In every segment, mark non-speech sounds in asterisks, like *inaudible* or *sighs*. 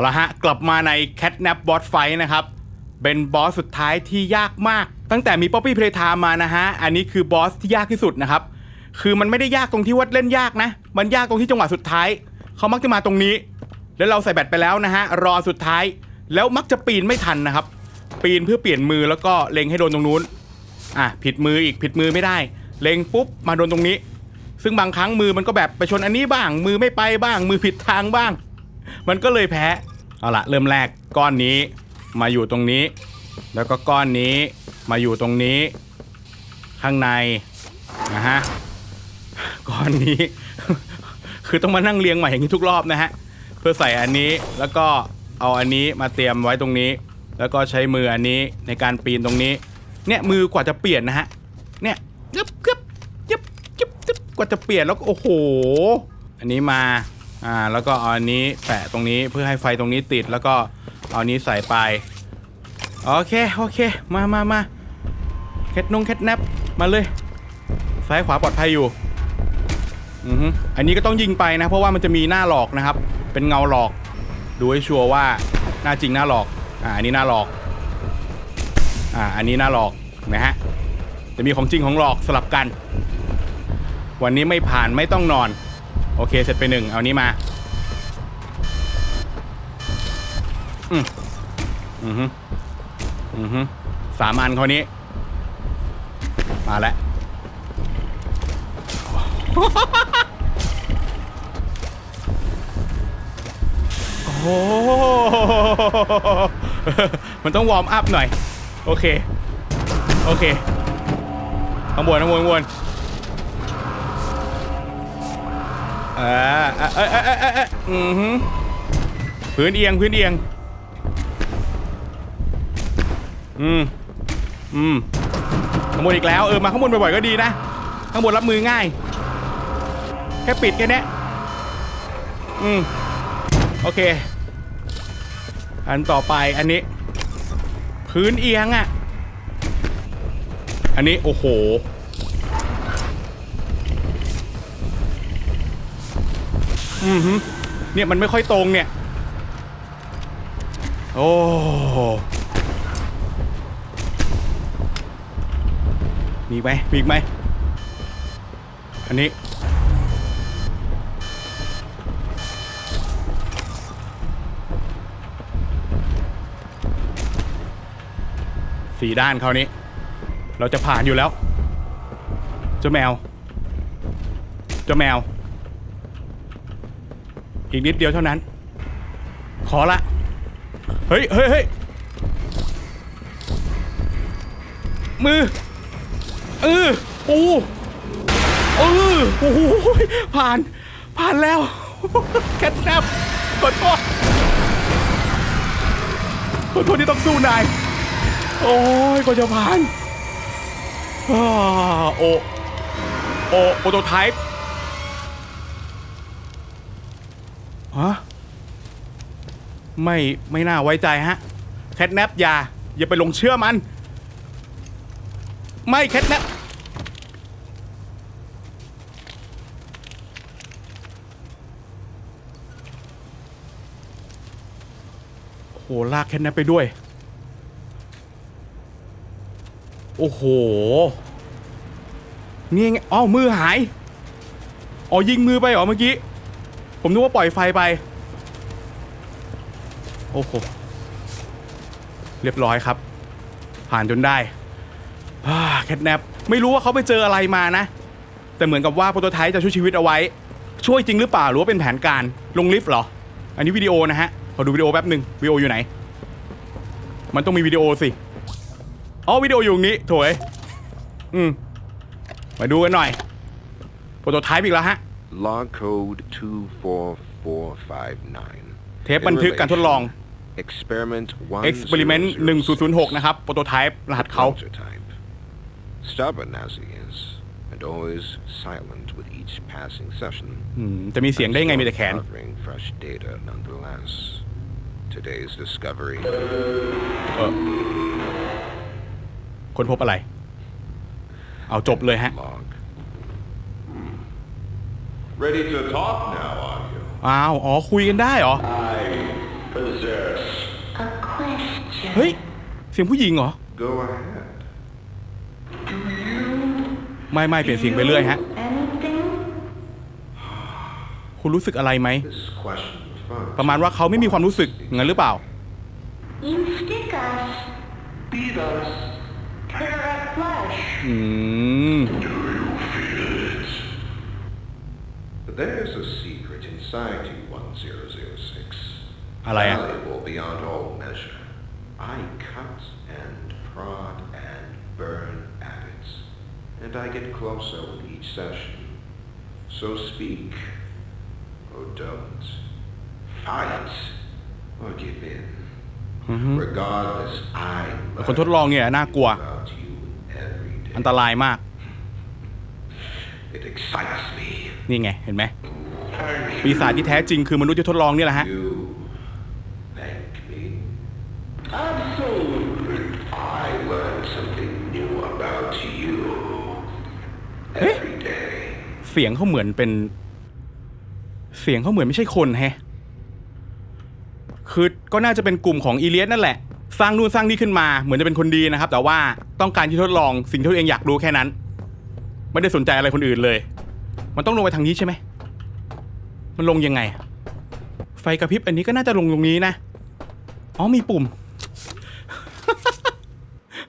เอาละฮะ กลับมาใน Catnap Boss Fight นะครับ เป็นบอสสุดท้ายที่ยากมาก ตั้งแต่มี Poppy Playtime มานะฮะ อันนี้คือบอสที่ยากที่สุดนะครับ คือมันไม่ได้ยากตรงที่ว่าเล่นยากนะ มันยากตรงที่จังหวะสุดท้าย เขามักจะมาตรงนี้ แล้วเราใส่แบตไปแล้วนะฮะ รอสุดท้าย แล้วมักจะปีนไม่ทันนะครับ ปีนเพื่อเปลี่ยนมือแล้วก็เล็งให้โดนตรงนู้น อะ ผิดมืออีกผิดมือไม่ได้ เล็งปุ๊บมาโดนตรงนี้ ซึ่งบางครั้งมือมันก็แบบไปชนอันนี้บ้าง มือไม่ไปบ้าง มือผิดทางบ้าง มันก็เลยแพ้ เอาละเริ่มแรกก้อนนี้มาอยู่ตรงนี้ แล้วก็ก้อนนี้มาอยู่ตรงนี้ ข้างในนะฮะก้อนนี้ คือต้องมานั่งเรียงใหม่อย่างนี้ทุกรอบนะฮะเพื่อใส่อันนี้แล้วก็เอาอันนี้มาเตรียมไว้ตรงนี้ แล้วก็ใช้มืออันนี้ในการปีนตรงนี้ เนี่ยมือกว่าจะเปลี่ยนนะฮะเนี่ยกึบกึบยึบยึบยึบกว่าจะเปลี่ยนแล้วโอ้โห อันนี้มา อ่าแล้วก็เอาอันนี้แปะตรงนี้เพื่อให้ไฟตรงนี้ติดแล้วก็เอาอันนี้ใส่ไปโอเคโอเคมามามาแคทนงแคทแนปมาเลยซ้ายขวาปลอดภัยอยู่อือฮึอันนี้ก็ต้องยิงไปนะ เพราะว่ามันจะมีหน้าหลอกนะครับ เป็นเงาหลอกดูให้ชัวร์ว่าหน้าจริงหน้าหลอกอ่าอันนี้หน้าหลอกอ่าอันนี้หน้าหลอกนะฮะจะมีของจริงของหลอกสลับกัน วันนี้ไม่ผ่านไม่ต้องนอน โอเค เสร็จไปหนึ่งเอานี้มา อืมอือฮึอือฮึสามอันเขานี้ มาแล้ว โอ้โหมันต้องวอร์มอัพหน่อย โอเค โอเคข้างบนข้างบนข้างบน ออเออเออเออเออเอออือหือพื้นเอียงพื้นเอียง อืม อืมข้างบนอีกแล้วเออมาข้างบนบ่อยๆก็ดีนะข้างบนรับมือง่าย แค่ปิดแค่นี้อืมโอเค อันต่อไปอันนี้ พื้นเอียงอะ อันนี้โอ้โห อือฮึเนี่ยมันไม่ค่อยตรงเนี่ย โอ้มีอีไหมมีอีกไหม อันนี้ สี่ด้านคราวนี้ เราจะผ่านอยู่แล้ว เจ้าแมว เจ้าแมว อีกนิดเดียวเท่านั้น ขอละ เฮ้ยเฮ้ยเฮ้ยมือ เออโอ้เออโอ้โหผ่าน ผ่านแล้วแคทแนบขอโทษขอโทษที่ต้องสู้นาย โอ้ยก็จะผ่านอโอโอโปรโตไทป์ ฮะไม่ไม่น่าไว้ใจฮะ แคทแนปอย่า อย่าไปหลงเชื่อมัน ไม่แคทแนปโอ้โหลากแคทแนปไปด้วย โอ้โห นี่ไงอ๋อมือหาย อ๋อยิงมือไปเหรอเมื่อกี้ ผมนึกว่าปล่อยไฟไป โอ้โห เรียบร้อยครับ ผ่านจนได้แคทแนปไม่รู้ว่าเขาไปเจออะไรมานะ แต่เหมือนกับว่าโปรโตไทป์จะช่วยชีวิตเอาไว้ ช่วยจริงหรือเปล่าหรือว่าเป็นแผนการลงลิฟต์เหรอ อันนี้วิดีโอนะฮะ ขอดูวิดีโอแป๊บหนึ่งวิดีโออยู่ไหน มันต้องมีวิดีโอสิ อ๋อวิดีโออยู่ตรงนี้โถยอืม มาดูกันหน่อยโปรโตไทป์อีกแล้วฮะ Log code 24459. เทปบันทึกการทดลอง Experiment Experiment 1006 นะครับ โปรโตไทป์รหัสเขา Prototype. Stubborn as he is, and always silent with each passing session. อืมจะมีเสียงได้ไงมีแต่แขน Uncovering fresh data nonetheless. Today's discovery เออคนพบอะไร เอาจบเลยฮะ log. Ready to talk now, are you? อ้าว อ๋อ คุยกันได้เหรอ I Possess. A question. เฮ้ย เสียงผู้หญิงเหรอ Go ahead. ไม่ไม่เปลี่ยนเสียงไปเรื่อยฮะ Anything? คุณรู้สึกอะไรไหม This question was fun. ประมาณว่าเขาไม่มีความรู้สึกงั้นหรือเปล่า You stick us. Beat us. Tear our flesh. อืม There's a secret inside you, 1006. อะไรอะ Valuable beyond all measure. I cut and prod and burn at it. And I get closer with each session. So speak. Or don't. Fight. Or give in. Regardless, I คนทดลองเนี่ยน่ากลัว about you every อัน day. ตรายมาก It excites me. นี่ไง เห็นไหมปีศาจที่แท้จริงคือมนุษย์ที่ทดลองนี่แหละฮะ You thank me. Absolutely. I learn something new about you every day. เสียงเขาเหมือนเป็น เสียงเขาเหมือนไม่ใช่คนแฮะ คือก็น่าจะเป็นกลุ่มของอีเลียสนั่นแหละ สร้างนู่นสร้างนี่ขึ้นมาเหมือนจะเป็นคนดีนะครับ แต่ว่าต้องการที่ทดลองสิ่งที่ตัวเองอยากรู้แค่นั้น ไม่ได้สนใจอะไรคนอื่นเลย มันต้องลงไปทางนี้ใช่ไหม มันลงยังไง ไฟกระพริบอันนี้ก็น่าจะลงตรงนี้นะ อ๋อมีปุ่ม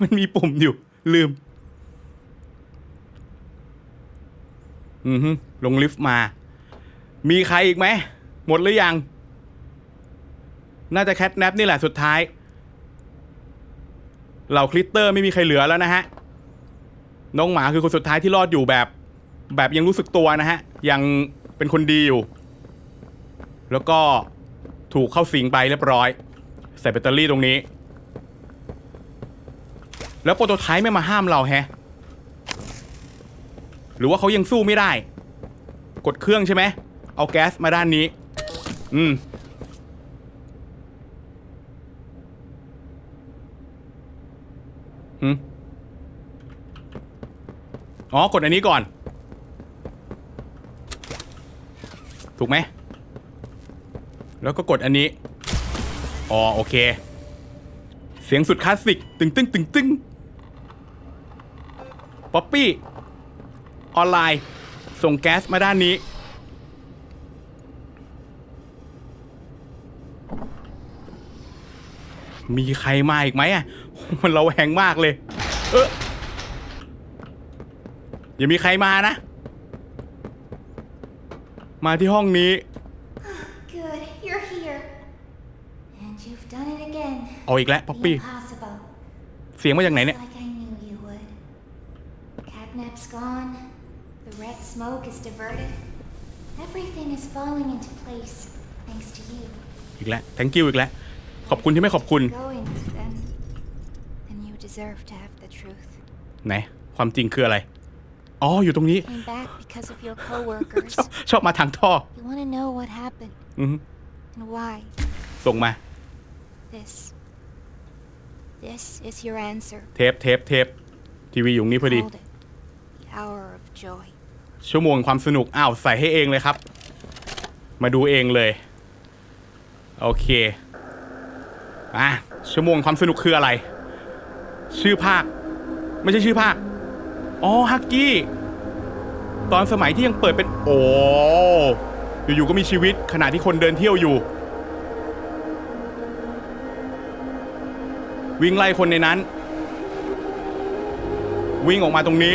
มันมีปุ่มอยู่ ลืม อือฮึลงลิฟต์มา มีใครอีกไหม หมดหรือยัง น่าจะแคทแนปนี่แหละสุดท้าย เหล่าคลิตเตอร์ไม่มีใครเหลือแล้วนะฮะ น้องหมาคือคนสุดท้ายที่รอดอยู่แบบ แบบยังรู้สึกตัวนะฮะ ยังเป็นคนดีอยู่ แล้วก็ถูกเข้าสิงไปเรียบร้อย ใส่แบตเตอรี่ตรงนี้ แล้วโปรโตไทป์ไม่มาห้ามเราแฮะ หรือว่าเขายังสู้ไม่ได้ กดเครื่องใช่ไหม เอาแก๊สมาด้านนี้ อืมอืม อ๋อกดอันนี้ก่อน ถูกไหม แล้วก็กดอันนี้ อ๋อโอเค เสียงสุดคลาสสิก ตึงตึงตึงตึงป๊อปปี้ ออนไลน์ ส่งแก๊สมาด้านนี้ มีใครมาอีกไหมอะ มันเราแหงมากเลย เออ อย่ามีใครมานะ มาที่ห้องนี้ Good, you're here. And you've done it again. เอาอีกแล้วป๊อป The ปี้ impossible. เสียงมาจากไหนเนี่ย Like I knew you would. Catnap's gone. The red smoke is diverted. Everything is falling into place thanks to you. อีกแล้ว thank you อีกแล้ว ขอบคุณที่ไม่ขอบคุณ Going then. Then you deserve to have the truth. ไหน ความจริงคืออะไร อ๋อ อยู่ตรงนี้ Came back because of your coworkers. ชอบชอบมาทางท่อ you want to know what happened อือฮึ and why. ส่งมา This. This is your answer. เทปเทปเทปทีวีอยู่ตรงนี้พอดี Called it the hour of joy. ชั่วโมงความสนุก อ้าว ใส่ให้เองเลยครับ มาดูเองเลย โอเคอะชั่วโมงความสนุกคืออะไร ชื่อภาค ไม่ใช่ชื่อภาค อ๋อฮักกี้ ตอนสมัยที่ยังเปิดเป็น โอ้อยู่ๆก็มีชีวิตขณะที่คนเดินเที่ยวอยู่ วิ่งไล่คนในนั้น วิ่งออกมาตรงนี้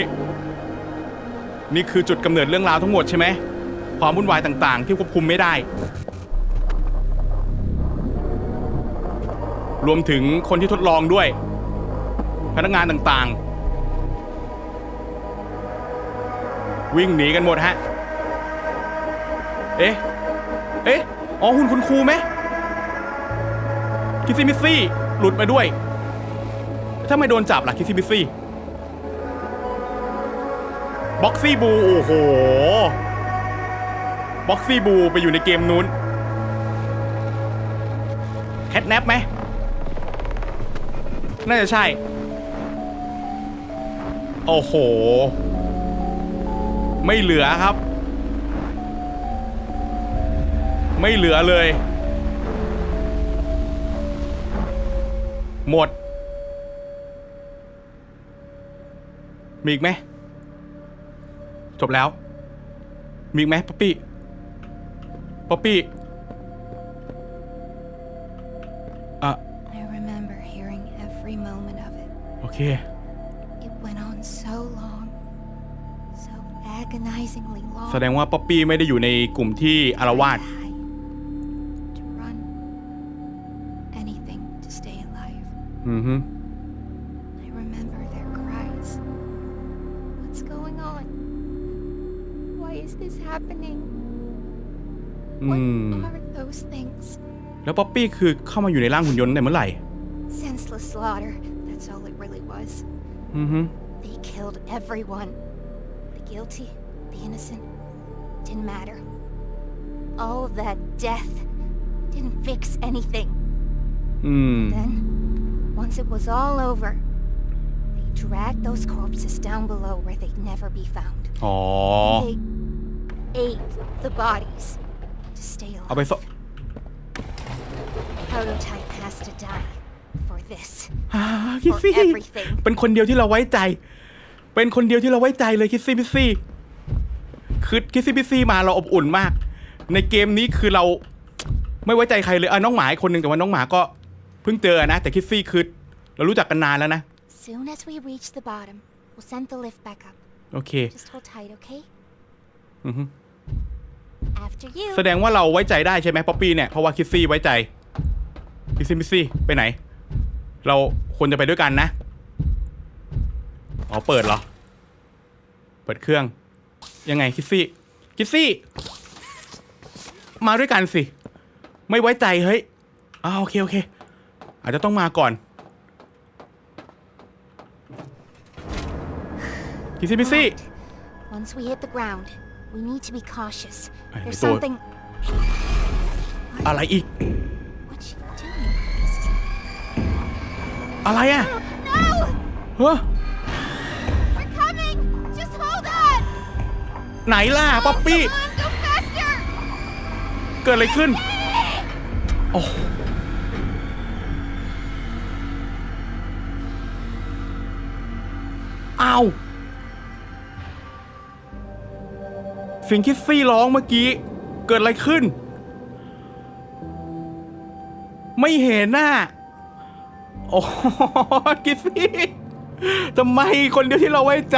นี่คือจุดกำเนิดเรื่องราวทั้งหมดใช่ไหมความวุ่นวายต่างๆ ที่ควบคุมไม่ได้ รวมถึงคนที่ทดลองด้วย พนักงานต่างๆ วิ่งหนีกันหมดฮะ เอ๊ะ เอ๊ะ อ๋อหุ่นคุณครูไหมคิซี่มิซี่ หลุดมาด้วย ถ้าไม่โดนจับล่ะคิซี่มิซี่บ็อกซี่บู โอ้โหบ็อกซี่บูไปอยู่ในเกมนู้นแคทแนปไหม น่าจะใช่ โอ้โห ไม่เหลือครับ ไม่เหลือเลย หมด มีอีกไหม จบแล้ว มีอีกไหมป๊อปปี้ป๊อปปี้อะ I remember hearing every moment of it. โอเค It went on so long. So agonizingly long. แสดงว่าป๊อปปี้ไม่ได้อยู่ในกลุ่มที่อารวาส I had To run. Anything to stay alive. อือฮึ I remember their cries. What's going on? Why is this happening? อื What ม are those things? แล้วป๊อปปี้คือเข้ามาอยู่ในร่างหุ่นยนต์ตั้งแต่เมื่อไหร่ Senseless slaughter. That's all it really was. อือฮึ They killed everyone. The guilty, the innocent. Didn't matter. All of that death didn't fix anything. อืม Then, once it was all over, they dragged those corpses down below where they'd never be found. อ๋อ They ate the bodies to stay เอาไป alive. ส Prototype has to die for this. *sighs* อ่าคิสซี่ For everything. *laughs* เป็นคนเดียวที่เราไว้ใจ เป็นคนเดียวที่เราไว้ใจเลยคิสซี่พิซซี่คือคิสซี่พิซซี่มาเราอบอุ่นมาก ในเกมนี้คือเราไม่ไว้ใจใครเลยอะน้องหมาอีกคนหนึ่งแต่ว่าน้องหมาก็เพิ่งเจอนะ แต่คิสซี่คือเรารู้จักกันนานแล้วนะ Soon as we reach the bottom, we'll send the lift back up. โอเค Just hold tight, okay? อือฮึ After you. แสดงว่าเราไว้ใจได้ใช่ไหมป๊อปปี้เนี่ยเพราะว่าคิสซี่ไว้ใจคิสซี่พิซซี่ไปไหน เราควรจะไปด้วยกันนะ อ๋อเปิดเหรอ เปิดเครื่อง ยังไงคิสซี่คิสซี่ มาด้วยกันสิ ไม่ไว้ใจเฮ้ยอ่าโอเคโอเค อาจจะต้องมาก่อนคิสซี่พิซซี่ Alright. Once we hit the ground, we need to be cautious. Ay, There's ito. something. อะไรอีก What's she doing? This is... อะไรอะ No! เฮ้อ ไหนล่ะป๊อปปี้ เกิดอะไรขึ้น โอ้โหอ้าวเสียงคิสซี่ร้องเมื่อกี้ เกิดอะไรขึ้น ไม่เห็นน่ะโอ้โหคิสซี่ทำไมคนเดียวที่เราไว้ใจ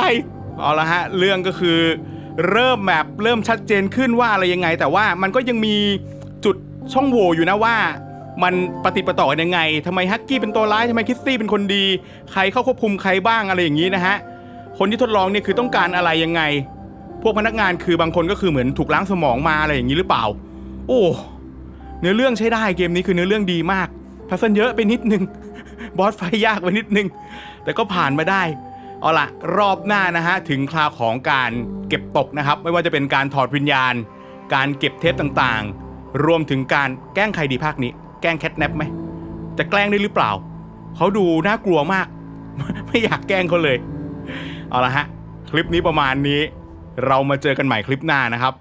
เอาละฮะ เรื่องก็คือ เริ่มแบบเริ่มชัดเจนขึ้นว่าอะไรยังไง แต่ว่ามันก็ยังมีจุดช่องโหว่อยู่นะว่า มันปฏิปต่อยังไงทำไมฮักกี้เป็นตัวร้ายทำไมคิสซี่เป็นคนดี ใครเข้าควบคุมใครบ้างอะไรอย่างนี้นะฮะคนที่ทดลองเนี่ยคือต้องการอะไรยังไง พวกพนักงานคือบางคนก็คือเหมือนถูกล้างสมองมาอะไรอย่างนี้หรือเปล่า โอ้เนื้อเรื่องใช้ได้เกมนี้คือเนื้อเรื่องดีมากพัซเซิลเยอะไปนิดนึงบอสไฟยากไปนิดนึง แต่ก็ผ่านมาได้ เอาล่ะรอบหน้านะฮะถึงคราวของการเก็บตกนะครับ ไม่ว่าจะเป็นการถอดวิญญาณ การเก็บเทปต่างๆ รวมถึงการแกล้งใครดีภาคนี้ แกล้งแคทแนปไหมจะแกล้งได้หรือเปล่า เขาดูน่ากลัวมาก ไม่อยากแกล้งเขาเลย เอาละฮะ คลิปนี้ประมาณนี้ เรามาเจอกันใหม่คลิปหน้านะครับ